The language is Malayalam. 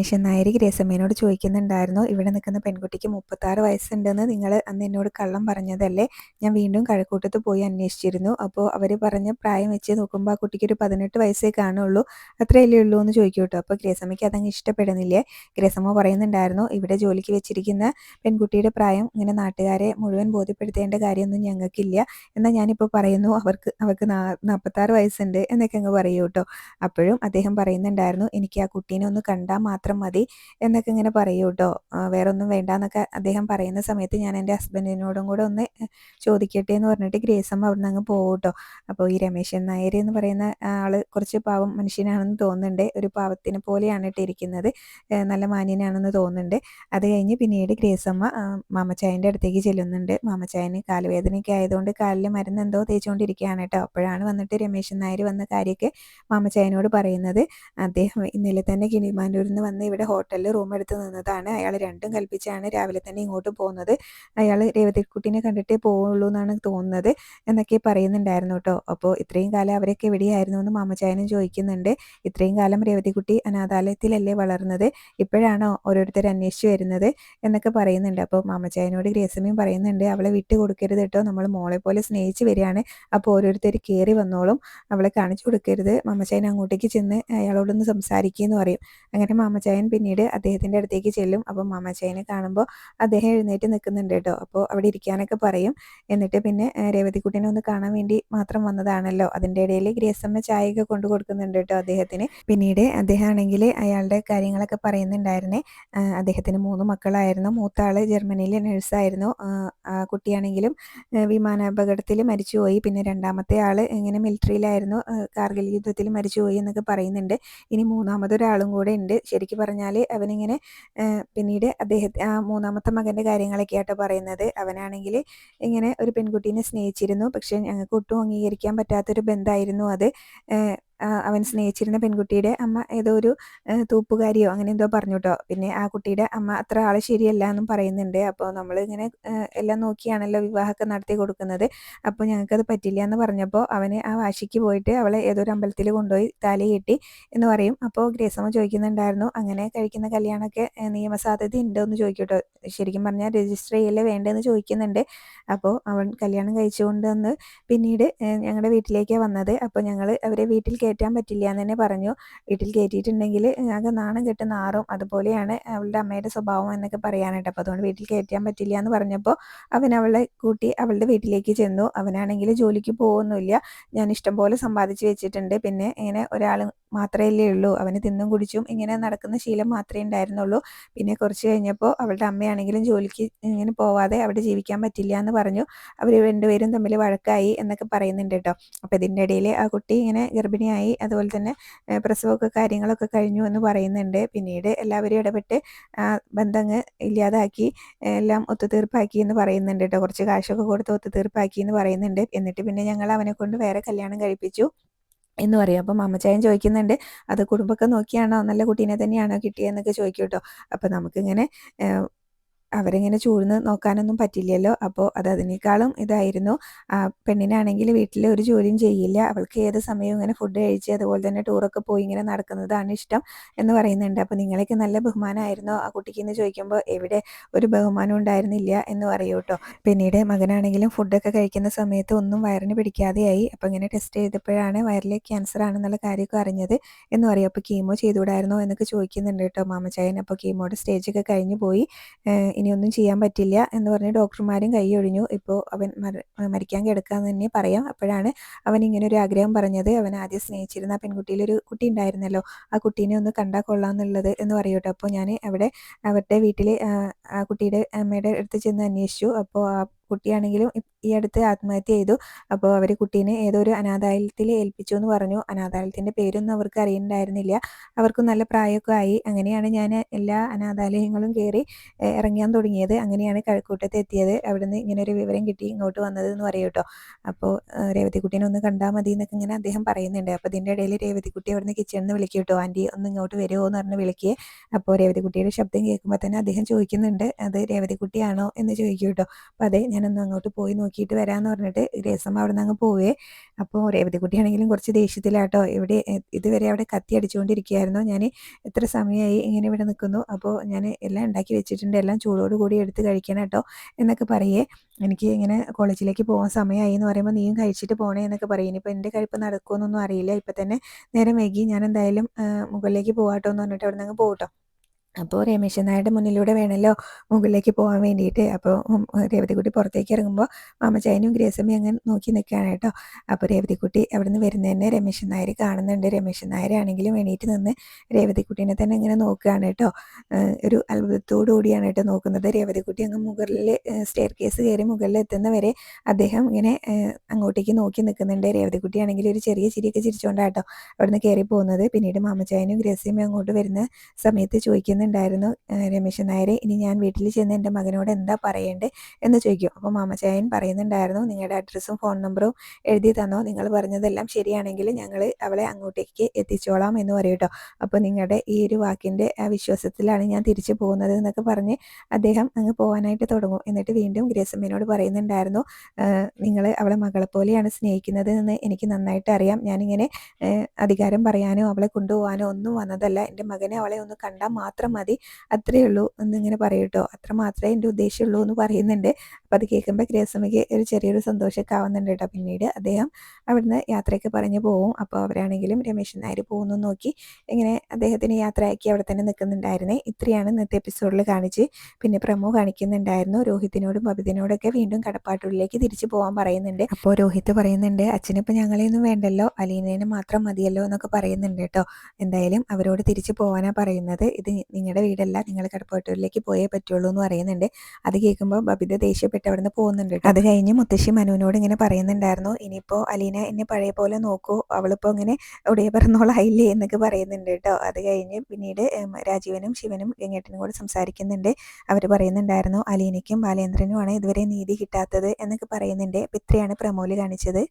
രമേശൻ നായർ ഗ്രേസമ്മേനോട് ചോദിക്കുന്നുണ്ടായിരുന്നു ഇവിടെ നിൽക്കുന്ന പെൺകുട്ടിക്ക് മുപ്പത്താറ് വയസ്സുണ്ടെന്ന് നിങ്ങൾ അന്ന് എന്നോട് കള്ളം പറഞ്ഞതല്ലേ? ഞാൻ വീണ്ടും കഴക്കൂട്ടത്ത് പോയി അന്വേഷിച്ചിരുന്നു. അപ്പോൾ അവർ പറഞ്ഞ പ്രായം വെച്ച് നോക്കുമ്പോൾ ആ കുട്ടിക്ക് ഒരു പതിനെട്ട് വയസ്സേ കാണുള്ളൂ. അത്രയല്ലേ ഉള്ളൂ എന്ന് ചോദിക്കും കേട്ടോ അപ്പോൾ ഗ്രേസമ്മയ്ക്ക് അതങ്ങ് ഇഷ്ടപ്പെടുന്നില്ലേ? ഗ്രേസമ്മ പറയുന്നുണ്ടായിരുന്നു ഇവിടെ ജോലിക്ക് വെച്ചിരിക്കുന്ന പെൺകുട്ടിയുടെ പ്രായം ഇങ്ങനെ നാട്ടുകാരെ മുഴുവൻ ബോധ്യപ്പെടുത്തേണ്ട കാര്യമൊന്നും ഞങ്ങൾക്കില്ല. എന്നാൽ ഞാനിപ്പോൾ പറയുന്നു അവർക്ക് അവർക്ക് നാൽപ്പത്താറ് വയസ്സുണ്ട് എന്നൊക്കെ അങ്ങ് പറയൂ കേട്ടോ അപ്പോഴും അദ്ദേഹം പറയുന്നുണ്ടായിരുന്നു എനിക്ക് ആ കുട്ടീനെ ഒന്ന് കണ്ടാൽ മാത്രം മതി എന്നൊക്കെ ഇങ്ങനെ പറയൂ കേട്ടോ വേറെ ഒന്നും വേണ്ട എന്നൊക്കെ അദ്ദേഹം പറയുന്ന സമയത്ത് ഞാൻ എന്റെ ഹസ്ബൻഡിനോടും കൂടെ ഒന്ന് ചോദിക്കട്ടെ എന്ന് പറഞ്ഞിട്ട് ഗ്രേസമ്മ അവിടെ നിന്ന് അങ്ങ് പോകും കേട്ടോ അപ്പോൾ ഈ രമേശൻ നായർ എന്ന് പറയുന്ന ആൾ കുറച്ച് പാവം മനുഷ്യനാണെന്ന് തോന്നുന്നുണ്ട്. ഒരു പാവത്തിനെ പോലെയാണ് ഇട്ടിരിക്കുന്നത്. നല്ല മാന്യനാണെന്ന് തോന്നുന്നുണ്ട്. അത് കഴിഞ്ഞ് പിന്നീട് ഗ്രേസമ്മ മാമച്ചായന്റെ അടുത്തേക്ക് ചെല്ലുന്നുണ്ട്. മാമച്ചായന് കാലുവേദനയൊക്കെ ആയതുകൊണ്ട് കാലിൽ മരുന്ന് എന്തോ തേച്ചുകൊണ്ടിരിക്കുകയാണ് കേട്ടോ അപ്പോഴാണ് വന്നിട്ട് രമേശൻ നായർ വന്ന കാര്യമൊക്കെ മാമച്ചായനോട് പറയുന്നത്. അദ്ദേഹം ഇന്നലെ തന്നെ കിണിമാനൂരിൽ നിന്ന് വന്ന് ഇവിടെ ഹോട്ടലിൽ റൂം എടുത്ത് നിന്നതാണ്. അയാൾ രണ്ടും കൽപ്പിച്ചാണ് രാവിലെ തന്നെ ഇങ്ങോട്ട് പോകുന്നത്. അയാൾ രേവതിക്കുട്ടീനെ കണ്ടിട്ടേ പോവുള്ളൂ എന്നാണ് തോന്നുന്നത് എന്നൊക്കെ പറയുന്നുണ്ടായിരുന്നു കേട്ടോ. അപ്പോൾ ഇത്രയും കാലം അവരൊക്കെ എവിടെയായിരുന്നു എന്ന് മാമചായനും ചോദിക്കുന്നുണ്ട്. ഇത്രയും കാലം രേവതിക്കുട്ടി അനാഥാലയത്തിലല്ലേ വളർന്നത്? ഇപ്പോഴാണോ ഓരോരുത്തർ അന്വേഷിച്ച് വരുന്നത് എന്നൊക്കെ പറയുന്നുണ്ട്. അപ്പോൾ മാമചായനോട് ഗ്രേസമയും പറയുന്നുണ്ട്. അവളെ വിട്ടു കൊടുക്കരുത് കേട്ടോ. നമ്മൾ മോളെ പോലെ സ്നേഹിച്ച് വരികയാണ്. അപ്പോൾ ഓരോരുത്തർ കയറി വന്നോളും. അവളെ കാണിച്ചു കൊടുക്കരുത്. മാമചായൻ അങ്ങോട്ടേക്ക് ചെന്ന് അയാളോടൊന്ന് സംസാരിക്കുകയെന്ന് പറയും. അങ്ങനെ മാമച്ചായൻ മാമച്ചായൻ പിന്നീട് അദ്ദേഹത്തിന്റെ അടുത്തേക്ക് ചെല്ലും. അപ്പോൾ മാമച്ചായനെ കാണുമ്പോൾ അദ്ദേഹം എഴുന്നേറ്റ് നിൽക്കുന്നുണ്ട് കേട്ടോ. അപ്പോൾ അവിടെ ഇരിക്കാനൊക്കെ പറയും. എന്നിട്ട് പിന്നെ രേവതിക്കുട്ടിനെ ഒന്ന് കാണാൻ വേണ്ടി മാത്രം വന്നതാണല്ലോ. അതിന്റെ ഇടയിൽ ഗ്രേസമ്മ ചായയൊക്കെ കൊണ്ടു കൊടുക്കുന്നുണ്ട് കേട്ടോ അദ്ദേഹത്തിന്. പിന്നീട് അദ്ദേഹം ആണെങ്കിൽ അയാളുടെ കാര്യങ്ങളൊക്കെ പറയുന്നുണ്ടായിരുന്നേ. അദ്ദേഹത്തിന് മൂന്ന് മക്കളായിരുന്നു. മൂത്ത ആൾ ജർമ്മനിയിലെ നഴ്സായിരുന്നു. കുട്ടിയാണെങ്കിലും വിമാനാപകടത്തിൽ മരിച്ചുപോയി. പിന്നെ രണ്ടാമത്തെ ആൾ ഇങ്ങനെ മിലിറ്ററിയിലായിരുന്നു. കാർഗിൽ യുദ്ധത്തിൽ മരിച്ചുപോയി എന്നൊക്കെ പറയുന്നുണ്ട്. ഇനി മൂന്നാമതൊരാളും കൂടെ ഉണ്ട്. ശരിക്കും പറഞ്ഞാൽ അവനിങ്ങനെ പിന്നീട് അദ്ദേഹത്തെ ആ മൂന്നാമത്തെ മകന്റെ കാര്യങ്ങളൊക്കെ ആയിട്ട് പറയുന്നത്. അവനാണെങ്കിൽ ഇങ്ങനെ ഒരു പെൺകുട്ടീനെ സ്നേഹിച്ചിരുന്നു. പക്ഷേ ഞങ്ങൾക്ക് ഒട്ടും അംഗീകരിക്കാൻ പറ്റാത്തൊരു ബന്ധമായിരുന്നു അത്. അവൻ സ്നേഹിച്ചിരുന്ന പെൺകുട്ടിയുടെ അമ്മ ഏതോ ഒരു തൂപ്പുകാരിയോ അങ്ങനെ എന്തോ പറഞ്ഞു കേട്ടോ. പിന്നെ ആ കുട്ടിയുടെ അമ്മ അത്ര ആൾ ശരിയല്ല എന്നും പറയുന്നുണ്ട്. അപ്പോൾ നമ്മൾ ഇങ്ങനെ എല്ലാം നോക്കിയാണല്ലോ വിവാഹമൊക്കെ നടത്തി കൊടുക്കുന്നത്. അപ്പോൾ ഞങ്ങൾക്കത് പറ്റില്ല എന്ന് പറഞ്ഞപ്പോൾ അവന് ആ വാശിക്ക് പോയിട്ട് അവളെ ഏതോ ഒരു അമ്പലത്തിൽ കൊണ്ടുപോയി താലി കെട്ടി എന്ന് പറയും. അപ്പോൾ ഗ്രേസമ്മ ചോദിക്കുന്നുണ്ടായിരുന്നു അങ്ങനെ കഴിക്കുന്ന കല്യാണമൊക്കെ നിയമസാധ്യത ഉണ്ടോ? എന്ന് ചോദിക്കട്ടോ ശരിക്കും പറഞ്ഞാൽ രജിസ്റ്റർ ചെയ്യല്ലേ വേണ്ടതെന്ന് ചോദിക്കുന്നുണ്ട്. അപ്പോൾ അവൻ കല്യാണം കഴിച്ചുകൊണ്ട് വന്ന് പിന്നീട് ഞങ്ങളുടെ വീട്ടിലേക്കാണ് വന്നത്. അപ്പോൾ ഞങ്ങൾ അവരെ വീട്ടിൽ കയറ്റാൻ പറ്റില്ല എന്ന് തന്നെ പറഞ്ഞു. വീട്ടിൽ കയറ്റിയിട്ടുണ്ടെങ്കിൽ ആകെ നാണം കെട്ട് നാറും അതുപോലെയാണ് അവളുടെ അമ്മയുടെ സ്വഭാവം എന്നൊക്കെ പറയാനായിട്ട്. അപ്പോൾ അതുകൊണ്ട് വീട്ടിൽ കയറ്റാൻ പറ്റില്ല എന്ന് പറഞ്ഞപ്പോൾ അവൻ അവളെ കൂട്ടി അവളുടെ വീട്ടിലേക്ക് ചെന്നു. അവനാണെങ്കിൽ ജോലിക്ക് പോകുന്നില്ല ഞാൻ ഇഷ്ടംപോലെ സമ്പാദിച്ച് സമ്പാദിച്ചു വെച്ചിട്ടുണ്ട്. പിന്നെ ഇങ്ങനെ ഒരാൾ മാത്രമല്ലേ ഉള്ളൂ. അവന് തിന്നും കുടിച്ചും ഇങ്ങനെ നടക്കുന്ന ശീലം മാത്രമേ ഉണ്ടായിരുന്നുള്ളൂ. പിന്നെ കുറച്ച് കഴിഞ്ഞപ്പോൾ അവളുടെ അമ്മയാണെങ്കിലും ജോലിക്ക് ഇങ്ങനെ പോവാതെ അവിടെ ജീവിക്കാൻ പറ്റില്ല എന്ന് പറഞ്ഞു. അവർ രണ്ടുപേരും തമ്മിൽ വഴക്കായി എന്നൊക്കെ പറയുന്നുണ്ട് കേട്ടോ. അപ്പോൾ ഇതിന്റെ ഇടയിൽ ആ കുട്ടി ഇങ്ങനെ ഗർഭിണിയായി അതുപോലെ തന്നെ പ്രസവമൊക്കെ കാര്യങ്ങളൊക്കെ കഴിഞ്ഞു എന്ന് പറയുന്നുണ്ട്. പിന്നീട് എല്ലാവരും ഇടപെട്ട് ബന്ധങ്ങ് ഇല്ലാതാക്കി എല്ലാം ഒത്തുതീർപ്പാക്കി എന്ന് പറയുന്നുണ്ട് കേട്ടോ കുറച്ച് കാശൊക്കെ കൊടുത്ത് ഒത്തുതീർപ്പാക്കി എന്ന് പറയുന്നുണ്ട്. എന്നിട്ട് പിന്നെ ഞങ്ങൾ അവനെ കൊണ്ട് വേറെ കല്യാണം കഴിപ്പിച്ചു എന്ന് പറയും. അപ്പം അമ്മച്ചായൻ ചോദിക്കുന്നുണ്ട് അത് കുടുംബമൊക്കെ നോക്കിയാണോ? നല്ല കുട്ടീനെ തന്നെയാണോ കിട്ടിയതെന്നൊക്കെ ചോദിക്കും കേട്ടോ അപ്പം നമുക്കിങ്ങനെ അവരിങ്ങനെ ചൂഴ്ന്ന് നോക്കാനൊന്നും പറ്റില്ലല്ലോ. അപ്പോൾ അത് അതിനേക്കാളും ഇതായിരുന്നു. പെണ്ണിനാണെങ്കിൽ വീട്ടിൽ ഒരു ജോലിയും ചെയ്യില്ല. അവൾക്ക് ഏത് സമയവും ഇങ്ങനെ ഫുഡ് കഴിച്ച് അതുപോലെ തന്നെ ടൂറൊക്കെ പോയി ഇങ്ങനെ നടക്കുന്നതാണ് ഇഷ്ടം എന്ന് പറയുന്നുണ്ട്. അപ്പോൾ നിങ്ങളൊക്കെ നല്ല ബഹുമാനമായിരുന്നോ? ആ കുട്ടിക്ക് എന്ന് ചോദിക്കുമ്പോൾ എവിടെ ഒരു ബഹുമാനം ഉണ്ടായിരുന്നില്ല എന്ന് പറയൂ കേട്ടോ. പിന്നീട് മകനാണെങ്കിലും ഫുഡൊക്കെ കഴിക്കുന്ന സമയത്ത് ഒന്നും വയറിന് പിടിക്കാതെയായി. അപ്പോൾ ഇങ്ങനെ ടെസ്റ്റ് ചെയ്തപ്പോഴാണ് വയറിലെ ക്യാൻസർ ആണെന്നുള്ള കാര്യമൊക്കെ അറിഞ്ഞത് എന്ന് പറയും. അപ്പോൾ കീമോ ചെയ്തുകൂടായിരുന്നോ എന്നൊക്കെ ചോദിക്കുന്നുണ്ട് കേട്ടോ. മാമച്ചായൻ അപ്പോൾ കീമോയുടെ സ്റ്റേജൊക്കെ കഴിഞ്ഞു പോയി. ഇനിയൊന്നും ചെയ്യാൻ പറ്റില്ല എന്ന് പറഞ്ഞ് ഡോക്ടർമാരും കൈയൊഴിഞ്ഞു ഇപ്പോൾ അവൻ മരിക്കാൻ കിടക്കാന്ന് തന്നെ പറയാം. അപ്പോഴാണ് അവൻ ഇങ്ങനെ ഒരു ആഗ്രഹം പറഞ്ഞത്. അവൻ ആദ്യം സ്നേഹിച്ചിരുന്ന ആ പെൺകുട്ടിയിലൊരു കുട്ടി ഉണ്ടായിരുന്നല്ലോ. ആ കുട്ടീനെ ഒന്ന് കണ്ടാൽ കൊള്ളാമെന്നുള്ളത് എന്ന് പറയൂട്ടോ. അപ്പോൾ ഞാൻ അവിടെ അവരുടെ വീട്ടിൽ ആ കുട്ടിയുടെ അമ്മയുടെ അടുത്ത് ചെന്ന് അന്വേഷിച്ചു. അപ്പോൾ ആ കുട്ടിയാണെങ്കിലും ഈ അടുത്ത് ആത്മഹത്യ ചെയ്തു. അപ്പോൾ അവർ കുട്ടീനെ ഏതോ ഒരു അനാഥാലയത്തിൽ ഏൽപ്പിച്ചു എന്ന് പറഞ്ഞു. അനാഥാലയത്തിന്റെ പേരൊന്നും അവർക്ക് അറിയണ്ടായിരുന്നില്ല. അവർക്കും നല്ല പ്രായമൊക്കെ ആയി. അങ്ങനെയാണ് ഞാൻ എല്ലാ അനാഥാലയങ്ങളും കയറി ഇറങ്ങാൻ തുടങ്ങിയത്. അങ്ങനെയാണ് കഴക്കൂട്ടത്ത് എത്തിയത്. അവിടുന്ന് ഇങ്ങനെ ഒരു വിവരം കിട്ടി ഇങ്ങോട്ട് വന്നത് എന്ന് പറയും കേട്ടോ. അപ്പോൾ രേവതിക്കുട്ടീനെ ഒന്ന് കണ്ടാൽ മതി എന്നൊക്കെ ഇങ്ങനെ അദ്ദേഹം പറയുന്നുണ്ട്. അപ്പോൾ ഇതിന്റെ ഇടയിൽ രേവതിക്കുട്ടി അവിടുന്ന് കിച്ചണിൽ നിന്ന് വിളിക്കും കേട്ടോ. ആന്റി ഒന്ന് ഇങ്ങോട്ട് വരുമോ എന്ന് പറഞ്ഞ് വിളിക്കുകയെ അപ്പോൾ രേവതിക്കുട്ടിയുടെ ശബ്ദം കേൾക്കുമ്പോൾ തന്നെ അദ്ദേഹം ചോദിക്കുന്നുണ്ട്. അത് രേവതിക്കുട്ടിയാണോ? എന്ന് ചോദിക്കും കേട്ടോ. അപ്പോൾ അതെ ഞാനൊന്ന് അങ്ങോട്ട് പോയി നോക്കിയിട്ട് വരാമെന്ന് പറഞ്ഞിട്ട് രസം അവിടെ നിന്ന് അങ്ങ് പോവേ. അപ്പോൾ രേവതിക്കുട്ടിയാണെങ്കിലും കുറച്ച് ദേഷ്യത്തിലാട്ടോ. ഇവിടെ ഇതുവരെ അവിടെ കത്തി അടിച്ചുകൊണ്ടിരിക്കുകയായിരുന്നു ഞാൻ എത്ര സമയമായി ഇങ്ങനെ ഇവിടെ നിൽക്കുന്നു അപ്പോൾ ഞാൻ എല്ലാം ഉണ്ടാക്കി വെച്ചിട്ടുണ്ട്. എല്ലാം ചൂടോട് കൂടി എടുത്ത് കഴിക്കണം കേട്ടോ എന്നൊക്കെ പറയേ. എനിക്ക് ഇങ്ങനെ കോളേജിലേക്ക് പോകാൻ സമയമായി എന്ന് പറയുമ്പോൾ നീയും കഴിച്ചിട്ട് പോകണേ എന്നൊക്കെ പറയും. ഇനിയിപ്പോൾ എന്റെ കഴിപ്പ് നടക്കുമെന്നൊന്നും അറിയില്ല. ഇപ്പം തന്നെ നേരം വൈകി ഞാൻ എന്തായാലും മുകളിലേക്ക് പോകാട്ടോ എന്ന് പറഞ്ഞിട്ട് അവിടെ നിന്ന് പോകട്ടോ അപ്പോൾ രമേശൻ നായരുടെ മുന്നിലൂടെ വേണമല്ലോ മുകളിലേക്ക് പോകാൻ വേണ്ടിയിട്ട്. അപ്പോൾ രേവതിക്കുട്ടി പുറത്തേക്ക് ഇറങ്ങുമ്പോൾ മാമച്ചായനും ഗ്രേസമ്മയും അങ്ങനെ നോക്കി നിൽക്കുകയാണ് കേട്ടോ. അപ്പോൾ രേവതിക്കുട്ടി അവിടെ നിന്ന് വരുന്നതന്നെ രമേശൻ നായർ കാണുന്നുണ്ട്. രമേശൻ നായരാണെങ്കിലും വേണ്ടിയിട്ട് നിന്ന് രേവതിക്കുട്ടീനെ തന്നെ ഇങ്ങനെ നോക്കുകയാണ് കേട്ടോ. ഒരു അത്ഭുതത്തോടു കൂടിയാണ് കേട്ടോ നോക്കുന്നത്. രേവതിക്കുട്ടി അങ്ങ് മുകളിൽ സ്റ്റെയർ കേസ് കയറി മുകളിൽ എത്തുന്നവരെ അദ്ദേഹം ഇങ്ങനെ അങ്ങോട്ടേക്ക് നോക്കി നിൽക്കുന്നുണ്ട് രേവതിക്കുട്ടി ആണെങ്കിൽ ഒരു ചെറിയ ചിരിയൊക്കെ ചിരിച്ചുകൊണ്ടാട്ടോ അവിടുന്ന് കയറി പോകുന്നത്. പിന്നീട് മാമച്ചായനും ഗ്രേസമ്മയും അങ്ങോട്ട് വരുന്ന സമയത്ത് ചോദിക്കുന്നത് പറയുന്നുണ്ടായിരുന്നു രമേശൻ നായരെ. ഇനി ഞാൻ വീട്ടിൽ ചെന്ന് എന്റെ മകനോട് എന്താ പറയേണ്ടത് എന്ന് ചോദിക്കും. അപ്പോൾ മാമച്ചായൻ പറയുന്നുണ്ടായിരുന്നു നിങ്ങളുടെ അഡ്രസ്സും ഫോൺ നമ്പറും എഴുതി തന്നോ? നിങ്ങൾ പറഞ്ഞതെല്ലാം ശരിയാണെങ്കിൽ ഞങ്ങൾ അവളെ അങ്ങോട്ടേക്ക് എത്തിച്ചോളാം എന്ന് പറയും കേട്ടോ. അപ്പോൾ നിങ്ങളുടെ ഈ ഒരു വാക്കിന്റെ വിശ്വാസത്തിലാണ് ഞാൻ തിരിച്ചു പോകുന്നത് എന്നൊക്കെ പറഞ്ഞ് അദ്ദേഹം അങ്ങ് പോകാനായിട്ട് തുടങ്ങും. എന്നിട്ട് വീണ്ടും ഗ്രേസമ്മേനോട് പറയുന്നുണ്ടായിരുന്നു നിങ്ങൾ അവളെ മകളെ പോലെയാണ് സ്നേഹിക്കുന്നത് എന്ന് എനിക്ക് നന്നായിട്ട് അറിയാം. ഞാനിങ്ങനെ അധികാരം പറയാനോ അവളെ കൊണ്ടുപോകാനോ ഒന്നും വന്നതല്ല. എന്റെ മകനെ അവളെ ഒന്ന് കണ്ടാൽ മാത്രം മതി. അത്രയേ ഉള്ളൂ എന്നിങ്ങനെ പറയും കേട്ടോ അത്ര മാത്രമേ എന്റെ ഉദ്ദേശമുള്ളൂ എന്ന് പറയുന്നുണ്ട്. അപ്പം അത് കേൾക്കുമ്പോൾ ഗ്രേസമ്മയ്ക്ക് ഒരു ചെറിയൊരു സന്തോഷമൊക്കെ ആവുന്നുണ്ട് കേട്ടോ പിന്നീട് അദ്ദേഹം അവിടുന്ന് യാത്രയൊക്കെ പറഞ്ഞു പോവും. അപ്പോൾ അവരാണെങ്കിലും രമേശൻ നായർ പോകുന്നു നോക്കി ഇങ്ങനെ അദ്ദേഹത്തിന് യാത്രയാക്കി അവിടെ തന്നെ നിൽക്കുന്നുണ്ടായിരുന്നേ. ഇത്രയാണ് ഇന്നത്തെ എപ്പിസോഡിൽ കാണിച്ച്. പിന്നെ പ്രമോ കാണിക്കുന്നുണ്ടായിരുന്നു. രോഹിത്തിനോടും ബബിതിനോടൊക്കെ വീണ്ടും കടപ്പാട്ടുള്ളിലേക്ക് തിരിച്ചു പോകാൻ പറയുന്നുണ്ട്. അപ്പോൾ രോഹിത് പറയുന്നുണ്ട് അച്ഛനിപ്പോൾ ഞങ്ങളെയൊന്നും വേണ്ടല്ലോ. അലീനേനെ മാത്രം മതിയല്ലോ എന്നൊക്കെ പറയുന്നുണ്ട് കേട്ടോ. എന്തായാലും അവരോട് തിരിച്ചു പോകാനാണ് പറയുന്നത്. ഇത് നിങ്ങളുടെ വീടല്ല നിങ്ങൾ കടപ്പാട്ടൂരിലേക്ക് പോയേ പറ്റുള്ളൂ എന്ന് പറയുന്നുണ്ട്. അത് കേൾക്കുമ്പോൾ ബബിത ദേഷ്യപ്പെട്ട് അവിടെ നിന്ന് പോകുന്നുണ്ട് അത് കഴിഞ്ഞ് മുത്തശ്ശി മനുവിനോട് ഇങ്ങനെ പറയുന്നുണ്ടായിരുന്നു ഇനിയിപ്പോൾ അലീന എന്നെ പഴയ പോലെ നോക്കൂ അവളിപ്പോൾ ഇങ്ങനെ ഉടയ പറഞ്ഞോളായില്ലേ എന്നൊക്കെ പറയുന്നുണ്ട് കേട്ടോ. അത് കഴിഞ്ഞ് പിന്നീട് രാജീവനും ശിവനും ഗംഗേട്ടനും കൂടെ സംസാരിക്കുന്നുണ്ട്. അവർ പറയുന്നുണ്ടായിരുന്നു അലീനയ്ക്കും ബാലേന്ദ്രനുമാണ് ഇതുവരെ നീതി കിട്ടാത്തത് എന്നൊക്കെ പറയുന്നുണ്ട്. ഇത്രയാണ് പ്രമോൽ കാണിച്ചത്.